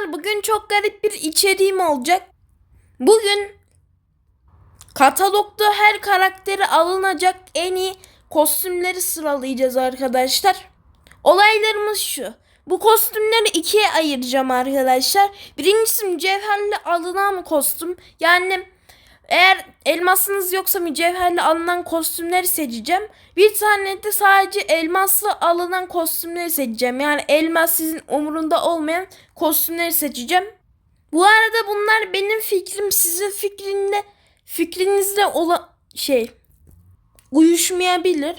arkadaşlar bugün çok garip bir içeriğim olacak. Bugün katalogda her karakteri alınacak en iyi kostümleri sıralayacağız arkadaşlar. Olaylarımız şu. Bu kostümleri ikiye ayıracağım arkadaşlar. Birincisi mücevherli alınan kostüm. Yani eğer elmasınız yoksa mücevherli alınan kostümleri seçeceğim. Bir tane de sadece elmaslı alınan kostümleri seçeceğim. Yani elmas sizin umurunda olmayan kostümleri seçeceğim. Bu arada bunlar benim fikrim sizin fikrinde fikrinizle ola şey uyuşmayabilir.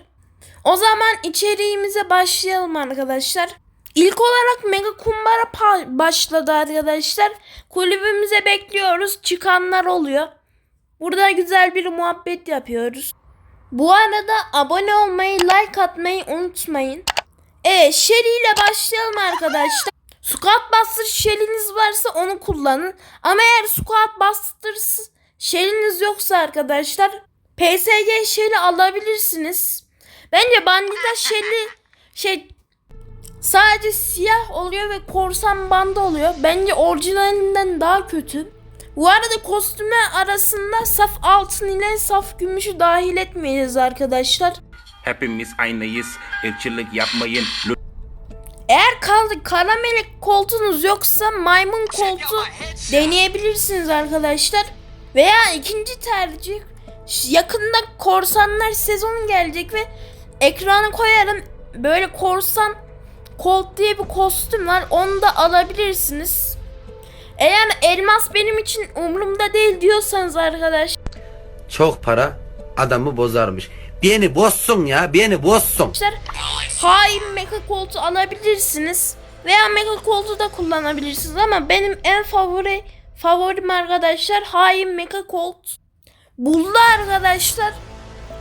O zaman içeriğimize başlayalım arkadaşlar. İlk olarak Mega Kumbara başladı arkadaşlar. Kulübümüze bekliyoruz. Çıkanlar oluyor. Burada güzel bir muhabbet yapıyoruz. Bu arada abone olmayı, like atmayı unutmayın. Evet, Shelly ile başlayalım arkadaşlar. Squat Buster Shelly'niz varsa onu kullanın. Ama eğer Squat Buster Shelly'niz yoksa arkadaşlar PSG Shelly alabilirsiniz. Bence Bandita Shelly şey sadece siyah oluyor ve korsan bandı oluyor. Bence orijinalinden daha kötü. Bu arada kostümler arasında saf altın ile saf gümüşü dahil etmeyeceğiz arkadaşlar. Hepimiz aynıyız. Irkçılık yapmayın. Eğer kaldı kara melek koltuğunuz yoksa maymun koltuğu deneyebilirsiniz arkadaşlar. Veya ikinci tercih yakında korsanlar sezonu gelecek ve ekrana koyarım böyle korsan kolt diye bir kostüm var onu da alabilirsiniz. Eğer elmas benim için umurumda değil diyorsanız arkadaş Çok para adamı bozarmış. Beni bozsun ya, beni bozsun. hain mecha koltuğu alabilirsiniz veya mecha koltuğu da kullanabilirsiniz ama benim en favori favorim arkadaşlar hain mecha kolt buldu arkadaşlar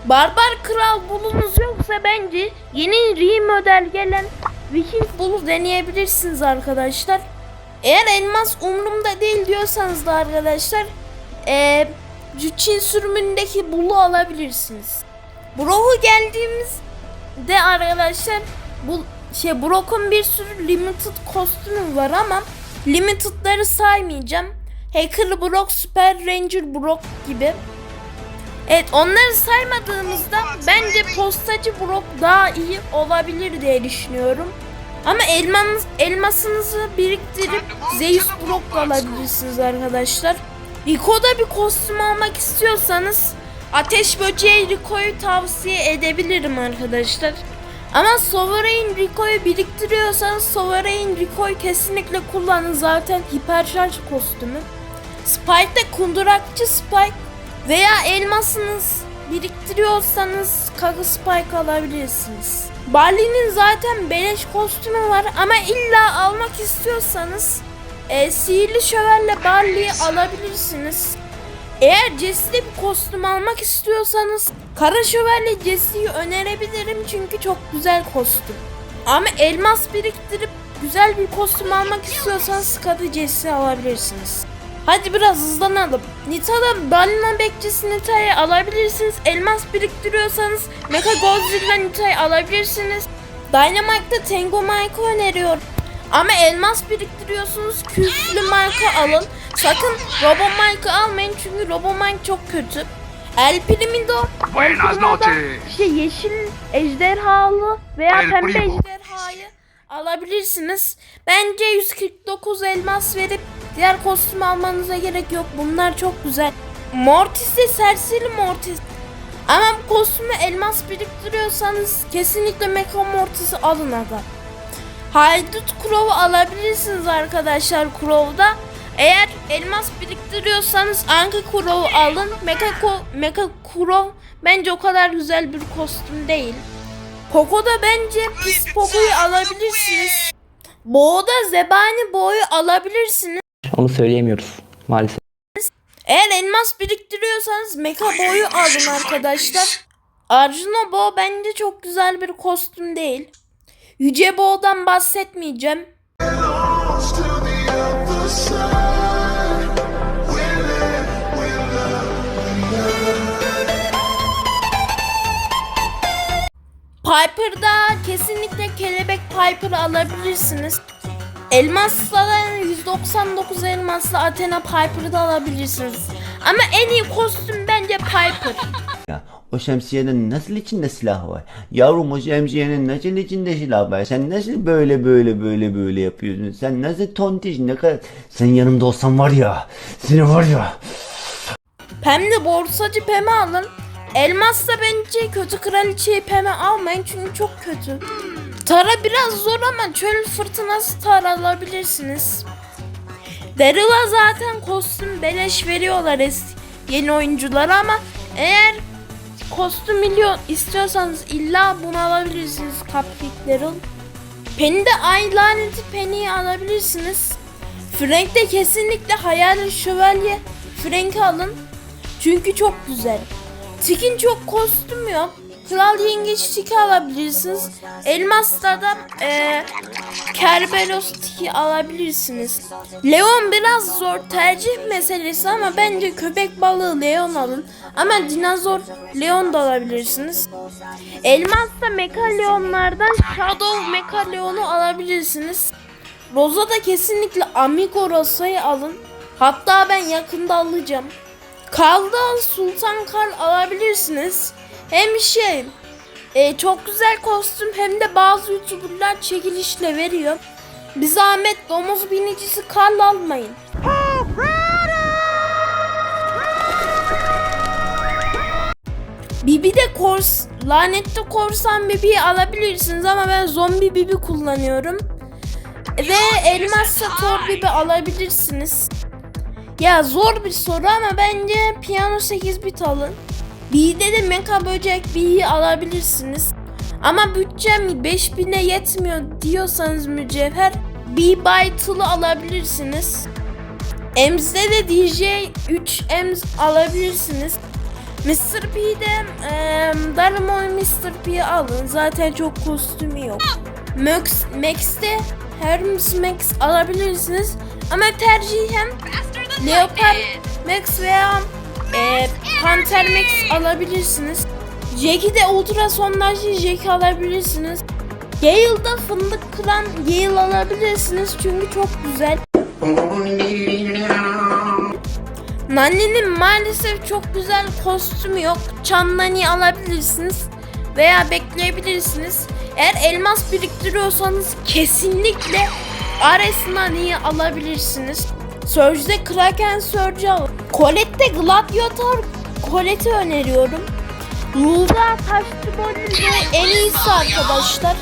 barbar kral bulunuz yoksa bence yeni remodel gelen viking bulu deneyebilirsiniz arkadaşlar eğer elmas umurumda değil diyorsanız da arkadaşlar eee Çin sürümündeki bulu alabilirsiniz. Brock'u geldiğimizde arkadaşlar bu şey Brock'un bir sürü limited kostümü var ama limited'ları saymayacağım. Hacker Brock, Super Ranger Brock gibi. Evet onları saymadığımızda bence postacı Brock daha iyi olabilir diye düşünüyorum. Ama elmanız, elmasınızı biriktirip Zeus Brock alabilirsiniz arkadaşlar. Rico'da bir kostüm almak istiyorsanız Ateş Böceği Rico'yu tavsiye edebilirim arkadaşlar. Ama Sovereign Rico'yu biriktiriyorsanız Sovereign Rico'yu kesinlikle kullanın zaten hiperşarj kostümü. Spike'de kundurakçı Spike veya elmasınız biriktiriyorsanız Kaka Spike alabilirsiniz. Barley'nin zaten beleş kostümü var ama illa almak istiyorsanız e, sihirli şövalye Barley'i alabilirsiniz. Eğer Jesse'de bir kostüm almak istiyorsanız Kara Şövalye Jesse'yi önerebilirim çünkü çok güzel kostüm. Ama elmas biriktirip güzel bir kostüm almak istiyorsanız Skadi Jesse alabilirsiniz. Hadi biraz hızlanalım. Nita'da balina bekçisi Nita'yı alabilirsiniz. Elmas biriktiriyorsanız Mecha Godzilla Nita'yı alabilirsiniz. Dynamite'da Tango Mike'ı öneriyorum. Ama elmas biriktiriyorsunuz küflü marka alın. Sakın Robo Mike'ı almayın çünkü Robo Mike çok kötü. El Primido, El Buenas noches. işte yeşil ejderhalı veya El pembe Primo. ejderhayı alabilirsiniz. Bence 149 elmas verip diğer kostüm almanıza gerek yok. Bunlar çok güzel. Mortis de serseri Mortis. Ama bu kostümü elmas biriktiriyorsanız kesinlikle Mecha Mortis'i alın aga. Haydut Crow'u alabilirsiniz arkadaşlar Crow'da. Eğer elmas biriktiriyorsanız Anka Crow'u alın. Mecha, Mecha Crow bence o kadar güzel bir kostüm değil. Poco'da bence Pis Poco'yu alabilirsiniz. Bo'da Zebani Bo'yu alabilirsiniz. Onu söyleyemiyoruz maalesef. Eğer elmas biriktiriyorsanız Mecha Bo'yu alın arkadaşlar. Arjuna Bo bence çok güzel bir kostüm değil. Yüce Bo'dan bahsetmeyeceğim. Piper'da kesinlikle kelebek Piper alabilirsiniz. Elmasla da 199 elmasla Athena Piper'ı da alabilirsiniz. Ama en iyi kostüm bence Piper. Ya, o şemsiyenin nasıl içinde silah var? Yavrum o şemsiyenin nasıl içinde silah var? Sen nasıl böyle böyle böyle böyle yapıyorsun? Sen nasıl tontiş ne kadar... Sen yanımda olsan var ya, seni var ya... Pem'de borsacı Pem'i alın. Elmasla bence kötü kraliçeyi Pem'e almayın çünkü çok kötü. Tara biraz zor ama çöl fırtınası Tara alabilirsiniz. Daryl'a zaten kostüm beleş veriyorlar eski yeni oyunculara ama eğer kostüm milyon istiyorsanız illa bunu alabilirsiniz Cupcake Daryl. Penny'de ay laneti Penny'yi alabilirsiniz. Frank'te kesinlikle hayali şövalye Frank'i alın. Çünkü çok güzel. Tik'in çok kostüm yok. Kral Yengeç Tik'i alabilirsiniz. Elmas'ta da eee Kerberos Tik'i alabilirsiniz. Leon biraz zor tercih meselesi ama bence köpek balığı Leon alın. Ama dinozor Leon da alabilirsiniz. Elmas'ta Mecha Leon'lardan Shadow Mecha Leon'u alabilirsiniz. Rosa da kesinlikle Amigo Rosa'yı alın. Hatta ben yakında alacağım. Kaldan Sultan Kal alabilirsiniz. Hem şey e, çok güzel kostüm hem de bazı youtuberlar çekilişle veriyor. Bir zahmet domuz binicisi Karl almayın. Bibi de kors, lanetli korsan Bibi'yi alabilirsiniz ama ben zombi Bibi kullanıyorum. Ve elmas Thor Bibi alabilirsiniz. Ya zor bir soru ama bence piyano 8 bit alın. B'de de mecha böcek B'yi alabilirsiniz. Ama bütçem 5000'e yetmiyor diyorsanız mücevher B Byte'lı alabilirsiniz. Ems'de de DJ 3 Ems alabilirsiniz. Mr. P'de eee Darmoy Mr. P'yi alın. Zaten çok kostümü yok. Max, Max'te Hermes Max alabilirsiniz. Ama tercihen Leopard Max veya e, Panther Max alabilirsiniz. Jack'i de ultra sondajlı Jack alabilirsiniz. Gale'da fındık kıran Gale alabilirsiniz çünkü çok güzel. Nani'nin maalesef çok güzel kostümü yok. Çan alabilirsiniz veya bekleyebilirsiniz. Eğer elmas biriktiriyorsanız kesinlikle Ares Nani'yi alabilirsiniz. Surge'de Kraken Surge alın. Colette'de Gladiator Colette'i öneriyorum. Ruda Taşçı Bölümde en iyisi arkadaşlar.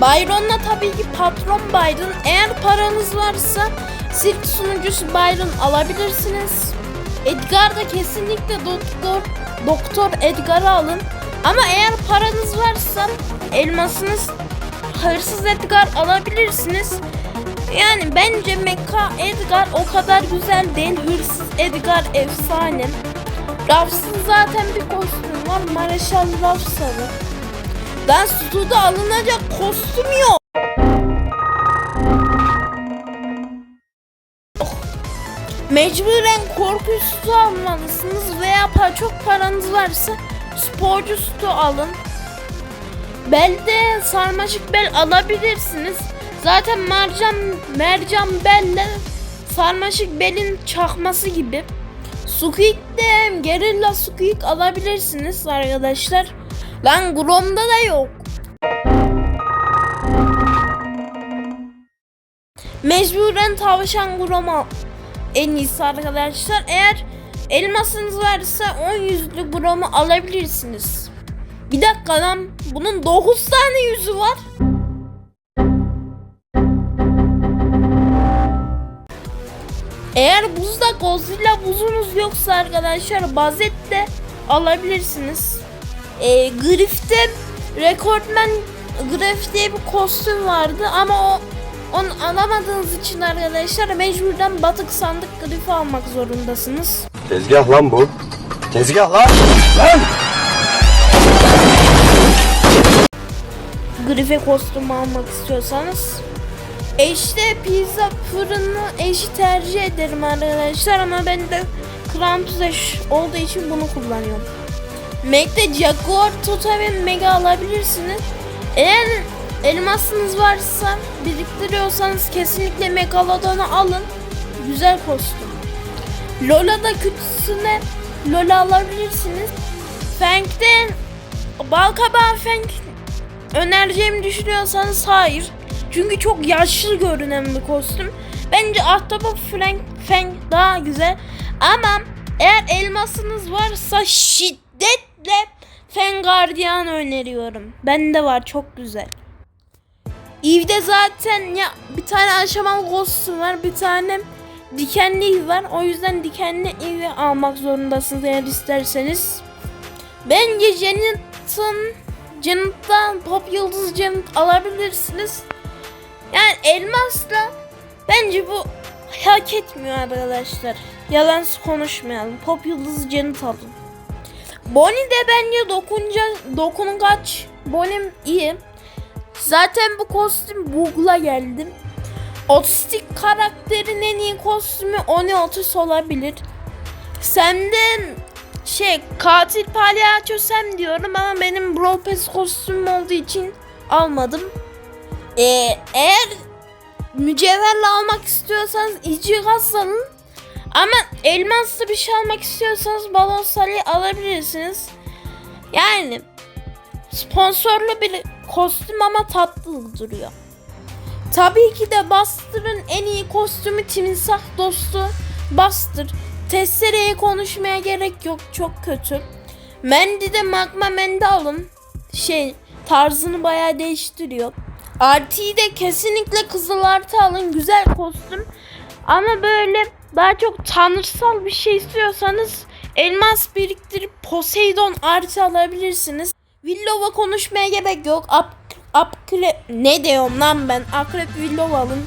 Byron'la tabii ki patron Byron. Eğer paranız varsa sirk sunucusu Byron alabilirsiniz. Edgar da kesinlikle doktor doktor Edgar'ı alın. Ama eğer paranız varsa elmasınız hırsız Edgar alabilirsiniz. Yani bence Mecha Edgar o kadar güzel değil. Hırsız Edgar efsane. Ruffs'ın zaten bir kostüm var. Mareşal Ruffs'ı. Ben Stu'da alınacak kostüm yok. Mecburen korku sütü almalısınız veya çok paranız varsa sporcu sütü alın. Belde sarmaşık bel alabilirsiniz. Zaten mercan mercan belle sarmaşık belin çakması gibi. Squeak de gerilla squeak alabilirsiniz arkadaşlar. Lan Grom'da da yok. Mecburen tavşan Grom'a en iyisi arkadaşlar. Eğer elmasınız varsa 10 yüzlü Grom'u alabilirsiniz. Bir dakika lan bunun 9 tane yüzü var. Eğer buzda Godzilla buzunuz yoksa arkadaşlar Bazet de alabilirsiniz. Ee, Griff'te Rekortman Griff diye bir kostüm vardı ama o onu alamadığınız için arkadaşlar mecburen batık sandık Griff'i almak zorundasınız. Tezgah lan bu. Tezgah lan. Lan! Griff'e kostüm almak istiyorsanız. Eşte pizza fırını eşi tercih ederim arkadaşlar ama ben de Krampus eş olduğu için bunu kullanıyorum. Mac'de Jaguar Totem ve Mega alabilirsiniz. Eğer elmasınız varsa biriktiriyorsanız kesinlikle Megalodon'u alın. Güzel kostüm. Lola'da kötüsüne Lola alabilirsiniz. Fang'de Balkabağı Fang önereceğimi düşünüyorsanız hayır. Çünkü çok yaşlı görünen bir kostüm. Bence Ahtapot Fang, Fang daha güzel. Ama eğer elmasınız varsa şiddetle Fang Guardian öneriyorum. Bende var çok güzel. Eve'de zaten ya bir tane aşamalı kostüm var, bir tane dikenli Eve var. O yüzden dikenli Eve'i almak zorundasınız eğer isterseniz. Bence Janet'ın Janet'tan Pop Yıldız Janet alabilirsiniz. Yani elmasla bence bu hak etmiyor arkadaşlar. Yalan konuşmayalım. Pop Yıldız Janet alın. Bonnie de bence dokunca dokungaç. Bonnie iyi. Zaten bu kostüm bug'la geldim. Otistik karakterin en iyi kostümü Oni Otis olabilir. Senden şey katil palyaço Sam diyorum ama benim Brawl Pass kostümüm olduğu için almadım. Ee, eğer mücevherle almak istiyorsanız icigaz alın. Ama elmaslı bir şey almak istiyorsanız balon salya alabilirsiniz. Yani sponsorlu bir kostüm ama tatlı duruyor. Tabii ki de Buster'ın en iyi kostümü timsah dostu Buster. Testereye konuşmaya gerek yok çok kötü. Mandy'de Magma Mandy alın. Şey tarzını bayağı değiştiriyor. RT'yi de kesinlikle Kızıl Artı alın. Güzel kostüm. Ama böyle daha çok tanrısal bir şey istiyorsanız elmas biriktirip Poseidon artı alabilirsiniz. Willow'a konuşmaya gerek yok. Up, Upcre- ne diyorum lan ben? Akrep Willow alın.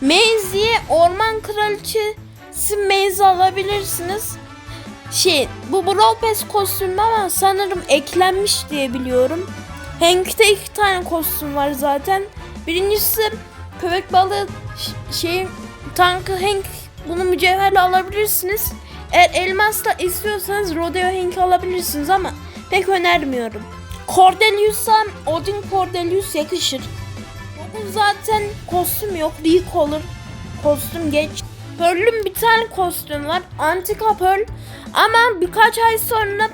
Maisy'ye Orman Kraliçesi Maze alabilirsiniz. Şey bu Brawl Pass kostümü ama sanırım eklenmiş diye biliyorum. Hank'te iki tane kostüm var zaten. Birincisi köpek balığı şey tankı Hank bunu mücevherle alabilirsiniz. Eğer elmasla istiyorsanız Rodeo Hank alabilirsiniz ama pek önermiyorum. Cordelius'a Odin Cordelius yakışır. Onun zaten kostüm yok. Leak olur. Kostüm geç. Pearl'ün bir tane kostüm var. Antika Pearl. Ama birkaç ay sonra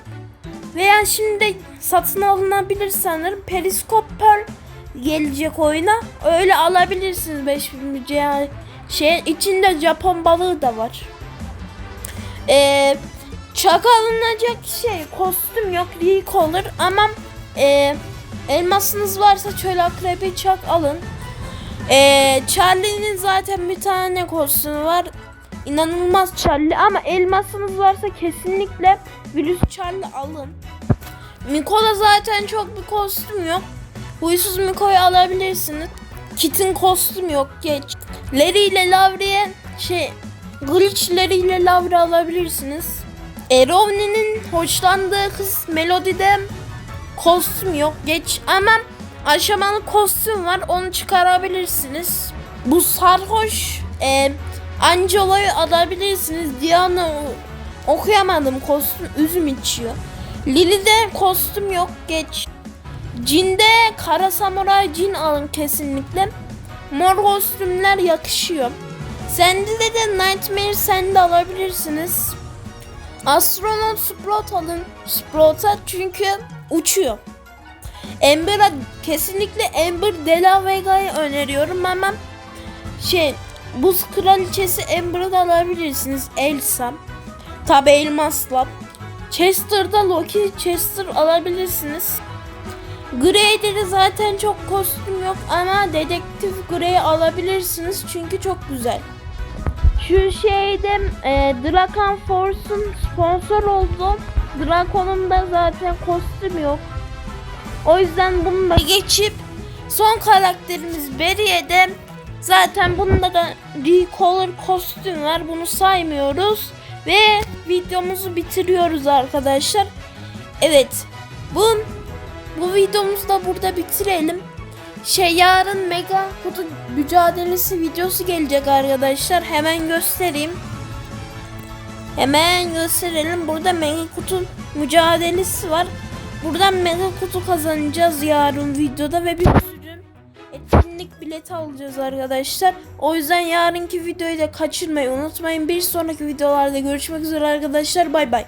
veya şimdi satın alınabilir sanırım. Periskop Pearl gelecek oyuna. Öyle alabilirsiniz 5000 mücevher. Şey içinde Japon balığı da var. Ee, çak alınacak şey kostüm yok leak olur ama e, elmasınız varsa çöl akrebi çak alın. E, Charlie'nin zaten bir tane kostümü var. İnanılmaz Charlie ama elmasınız varsa kesinlikle virüs Charlie alın. Miko'da zaten çok bir kostüm yok. Huysuz Miko'yu alabilirsiniz. Kit'in kostüm yok geç. Larry ile Lavri'ye şey Glitch Larry ile Lavri alabilirsiniz. Erovni'nin hoşlandığı kız Melody'de kostüm yok geç ama aşamalı kostüm var onu çıkarabilirsiniz. Bu sarhoş e, Angelo'yu alabilirsiniz. Diana okuyamadım kostüm üzüm içiyor. Lily'de kostüm yok geç. Cin'de kara samuray cin alın kesinlikle. Mor kostümler yakışıyor. Sende de Nightmare Sand'i alabilirsiniz. Astronot Sprout alın. Sprout'a çünkü uçuyor. Ember'a kesinlikle Ember De La Vega'yı öneriyorum ama şey Buz Kraliçesi Ember'ı da alabilirsiniz. Elsa. Tabi Elmas'la. Chester'da Loki Chester alabilirsiniz. Grey'de de zaten çok kostüm yok ama Dedektif Grey alabilirsiniz çünkü çok güzel. Şu şeyde e, Drakan Force'un sponsor oldu. Drakon'un da zaten kostüm yok. O yüzden bunu da geçip son karakterimiz Berry'e zaten bunda da Recolor kostüm var. Bunu saymıyoruz. Ve videomuzu bitiriyoruz arkadaşlar. Evet. Bu bu videomuzu da burada bitirelim. Şey yarın mega kutu mücadelesi videosu gelecek arkadaşlar. Hemen göstereyim. Hemen gösterelim. Burada mega kutu mücadelesi var. Buradan mega kutu kazanacağız yarın videoda ve bir bileti alacağız arkadaşlar. O yüzden yarınki videoyu da kaçırmayı unutmayın. Bir sonraki videolarda görüşmek üzere arkadaşlar. Bay bay.